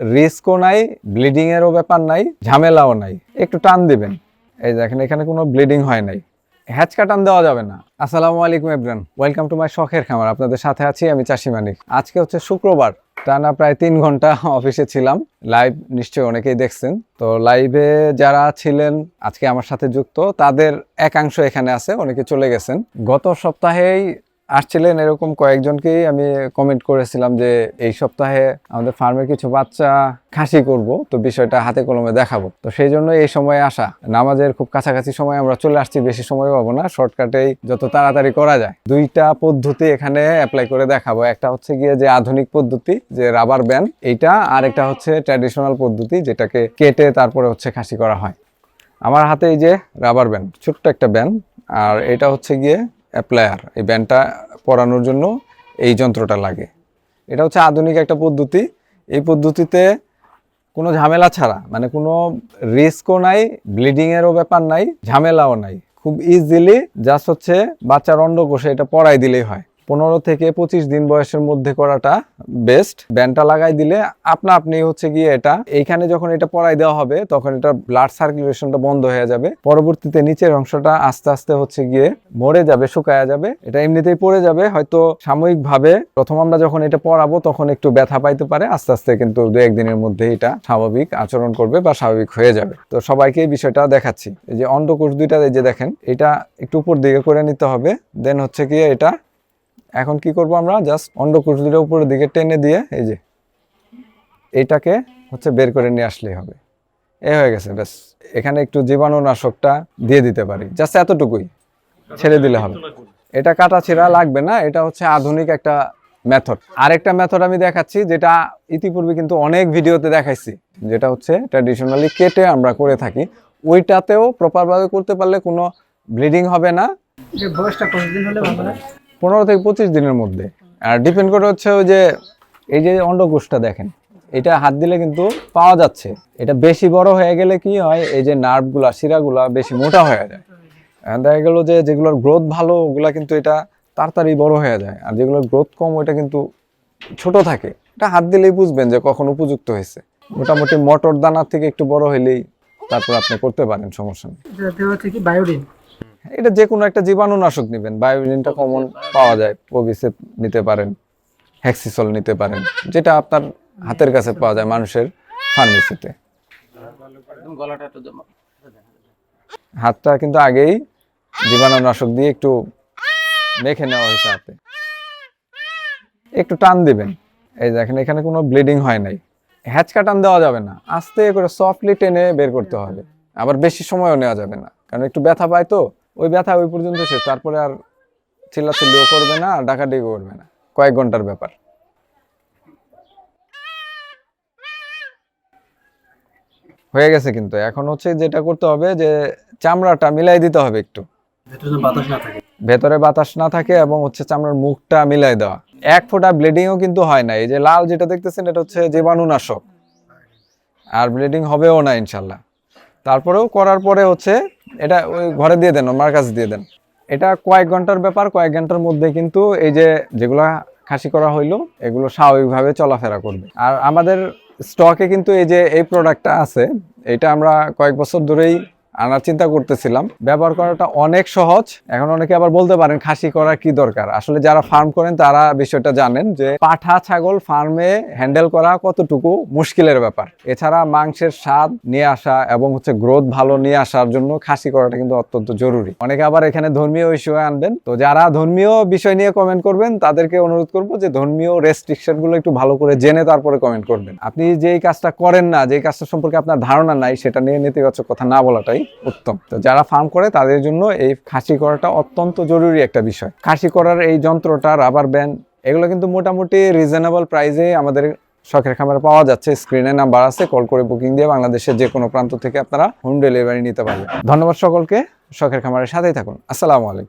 রিস্কও নাই ব্লিডিং এরও ব্যাপার নাই, ঝামেলাও নাই। একটু টান দিবেন। এই দেখেন, এখানে কোনো ব্লিডিং হয় নাই। হ্যাচকা টান দেওয়া যাবে না। আসসালামু আলাইকুম এভরান ওয়েলকাম টু মাই শখের খামার। আপনাদের সাথে আছি আমি চাষি মানিক। আজকে হচ্ছে শুক্রবার। টানা প্রায় তিন ঘণ্টা অফিসে ছিলাম। লাইভ নিশ্চয়ই অনেকেই দেখছেন। তো লাইভে যারা ছিলেন, আজকে আমার সাথে যুক্ত, তাদের একাংশ এখানে আছে, অনেকে চলে গেছেন। গত সপ্তাহেই আসছিলেন এরকম কয়েকজনকেই আমি কমেন্ট করেছিলাম যে, এই সপ্তাহে আমাদের ফার্মের কিছু বাচ্চা খাসি করব, তো বিষয়টা হাতে কলমে দেখাবো। তো সেই জন্য এই সময়ে আসা। নামাজের খুব কাছাকাছি সময় আমরা চলে আসছি, বেশি সময় পাবো না। শর্টকাটেই যত তাড়াতাড়ি করা যায়। দুইটা পদ্ধতি এখানে অ্যাপ্লাই করে দেখাবো। একটা হচ্ছে গিয়ে যে আধুনিক পদ্ধতি, যে রাবার ব্যান্ড এইটা আর একটা হচ্ছে ট্র্যাডিশনাল পদ্ধতি, যেটাকে কেটে তারপরে হচ্ছে খাসি করা হয়। আমার হাতে এই যে রাবার ব্যান্ড ছোট্ট একটা ব্যান্ড আর এটা হচ্ছে গিয়ে অ্যাপ্লায়ার এই ব্যান্ডটা পরানোর জন্য এই যন্ত্রটা লাগে। এটা হচ্ছে আধুনিক একটা পদ্ধতি। এই পদ্ধতিতে কোনো ঝামেলা ছাড়া মানে কোনো রিস্কও নাই ব্লিডিংয়েরও ব্যাপার নাই, ঝামেলাও নাই। খুব ইজিলি জাস্ট হচ্ছে বাচ্চার অন্ডকোষে এটা পরাই দিলেই হয়। পনেরো থেকে পঁচিশ দিন বয়সের মধ্যে করাটা বেস্ট ব্যান্ডটা লাগাই দিলে আপনা আপনি হচ্ছে গিয়ে এটা, এইখানে যখন এটা পরাই দেওয়া হবে, তখন এটা ব্লাড সার্কুলেশনটা বন্ধ হয়ে যাবে। পরবর্তীতে নিচের অংশটা আস্তে আস্তে হচ্ছে গিয়ে মরে যাবে, শুকায়া যাবে। এটা এমনিতেই পড়ে যাবে, হয়তো সাময়িকভাবে। প্রথম আমরা যখন এটা পরাবো, তখন একটু ব্যথা পাইতে পারে। আস্তে আস্তে কিন্তু দু একদিনের মধ্যে এটা স্বাভাবিক আচরণ করবে বা স্বাভাবিক হয়ে যাবে। তো সবাইকে এই বিষয়টা দেখাচ্ছি। এই যে অন্ডকোষ দুইটা যে দেখেন, এটা একটু উপর দিকে করে নিতে হবে। দেন হচ্ছে গিয়ে এটা এখন কি করব আমরা? জাস্ট অন্ডকোষ দুটো উপরের দিকে টেনে দিয়ে, এই যে এইটাকে হচ্ছে বের করে নিয়ে আসলেই হবে। এ হয়ে গেছে, ব্যাস। এখানে একটু জীবাণুনাশকটা দিয়ে দিতে পারি। জাস্ট এতটুকুই। ছেড়ে দিলে হবে। এটা কাটা ছেঁড়া লাগবে না, এটা হচ্ছে আধুনিক একটা মেথড আরেকটা মেথড আমি দেখাচ্ছি, যেটা ইতিপূর্বে কিন্তু অনেক ভিডিওতে দেখাইছি, যেটা হচ্ছে ট্র্যাডিশনালি কেটে আমরা করে থাকি। ওইটাতেও প্রপারভাবে করতে পারলে কোনো ব্লিডিং হবে না। বয়সটা কতদিন হলে ভালো পনেরো থেকে পঁচিশ দিনের মধ্যে। আর ডিপেন্ড করে হচ্ছে ওই যে, এই যে অন্ডকোষটা দেখেন, এটা হাত দিলে কিন্তু পাওয়া যাচ্ছে। এটা বেশি বড় হয়ে গেলে কি হয়, এই যে নার্ভগুলা, শিরাগুলা বেশি মোটা হয়ে যায়। দেখা গেল যে যেগুলোর গ্রোথ ভালো, ওগুলা কিন্তু এটা তাড়াতাড়ি বড় হয়ে যায়। আর যেগুলোর গ্রোথ কম, ওইটা কিন্তু ছোট থাকে। এটা হাত দিলেই বুঝবেন যে কখন উপযুক্ত হয়েছে। মোটামুটি মটর দানার থেকে একটু বড় হইলেই তারপর আপনি করতে পারেন, সমস্যা নেই। বায়োডিন এটা যে কোনো একটা জীবাণুনাশক নেবেন। বায়োলিনটা কমন পাওয়া যায় পবিসেপ নিতে পারেন হ্যাক্সিসল নিতে পারেন যেটা আপনার হাতের কাছে পাওয়া যায় মানুষের ফার্মেসিতে। হাতটা কিন্তু আগেই জীবাণুনাশক দিয়ে একটু মেখে নেওয়া হয়েছে হাতে। একটু টান দিবেন। এই দেখেন এখানে কোনো ব্লিডিং হয় নাই। হ্যাচকা টান দেওয়া যাবে না। আস্তে করে সফটলি টেনে বের করতে হবে। আবার বেশি সময়ও নেওয়া যাবে না। কারণ একটু ব্যথা পায় তো। ওই ব্যথা ওই পর্যন্ত শেষ। তারপরে আর চিল্লাচিল্লিও করবে না আর ডাকাডাকিও করবে না। কয়েক ঘণ্টার ব্যাপার। হয়ে গেছে কিন্তু। এখন হচ্ছে যেটা করতে হবে যে চামড়াটা মিলাই দিতে হবে একটু। ভেতরে বাতাস না থাকে। এবং হচ্ছে চামড়ার মুখটা মিলাই দেওয়া। এক ফোঁটা ব্লিডিংও কিন্তু হয় না। এই যে লাল যেটা দেখতেছেন এটা হচ্ছে জীবাণুনাশক। আর ব্লিডিং হবেও না ইনশাল্লাহ। তারপরেও করার পরে হচ্ছে এটা ওই ঘরে দিয়ে দেন আমার কাছে দিয়ে দেন। এটা কয়েক ঘণ্টার ব্যাপার, কয়েক ঘণ্টার মধ্যে কিন্তু এই যে যেগুলা খাসি করা হইল, এগুলো স্বাভাবিকভাবে চলাফেরা করবে। আর আমাদের স্টকে কিন্তু এই যে এই প্রোডাক্টটা আছে, এটা আমরা কয়েক বছর ধরেই আনার চিন্তা করতেছিলাম। ব্যবহার করাটা অনেক সহজ। এখন অনেকে আবার বলতে পারেন, খাসি করার কি দরকার? আসলে যারা ফার্ম করেন, তারা বিষয়টা জানেন যে, পাঠা ছাগল ফার্মে হ্যান্ডেল করা কতটুকু মুশকিলের ব্যাপার। এছাড়া মাংসের স্বাদ নিয়ে আসা এবং হচ্ছে গ্রোথ ভালো নিয়ে আসার জন্য খাসি করাটা কিন্তু অত্যন্ত জরুরি। অনেকে আবার এখানে ধর্মীয় ইস্যু আনবেন। তো যারা ধর্মীয় বিষয় নিয়ে কমেন্ট করবেন, তাদেরকে অনুরোধ করব যে, ধর্মীয় রেস্ট্রিকশনগুলো একটু ভালো করে জেনে তারপরে কমেন্ট করবেন। আপনি যেই কাজটা করেন না, যেই কাজটা সম্পর্কে আপনার ধারণা নাই, সেটা নিয়ে নেতিবাচক কথা না বলাটাই উত্তম। তো যারা ফার্ম করে, তাদের জন্য এই খাসি করাটা অত্যন্ত জরুরি একটা বিষয়। খাসি করার এই যন্ত্রটা রাবার ব্যান্ড এগুলো কিন্তু মোটামুটি রিজনেবল প্রাইসে আমাদের শখের খামারে পাওয়া যাচ্ছে। স্ক্রিনে নাম্বার আছে কল করে বুকিং দিয়ে বাংলাদেশের যে কোনো প্রান্ত থেকে আপনারা হোম ডেলিভারি নিতে পারবেন। ধন্যবাদ সকলকে, শখের খামারের সাথেই থাকুন। আসসালামু আলাইকুম।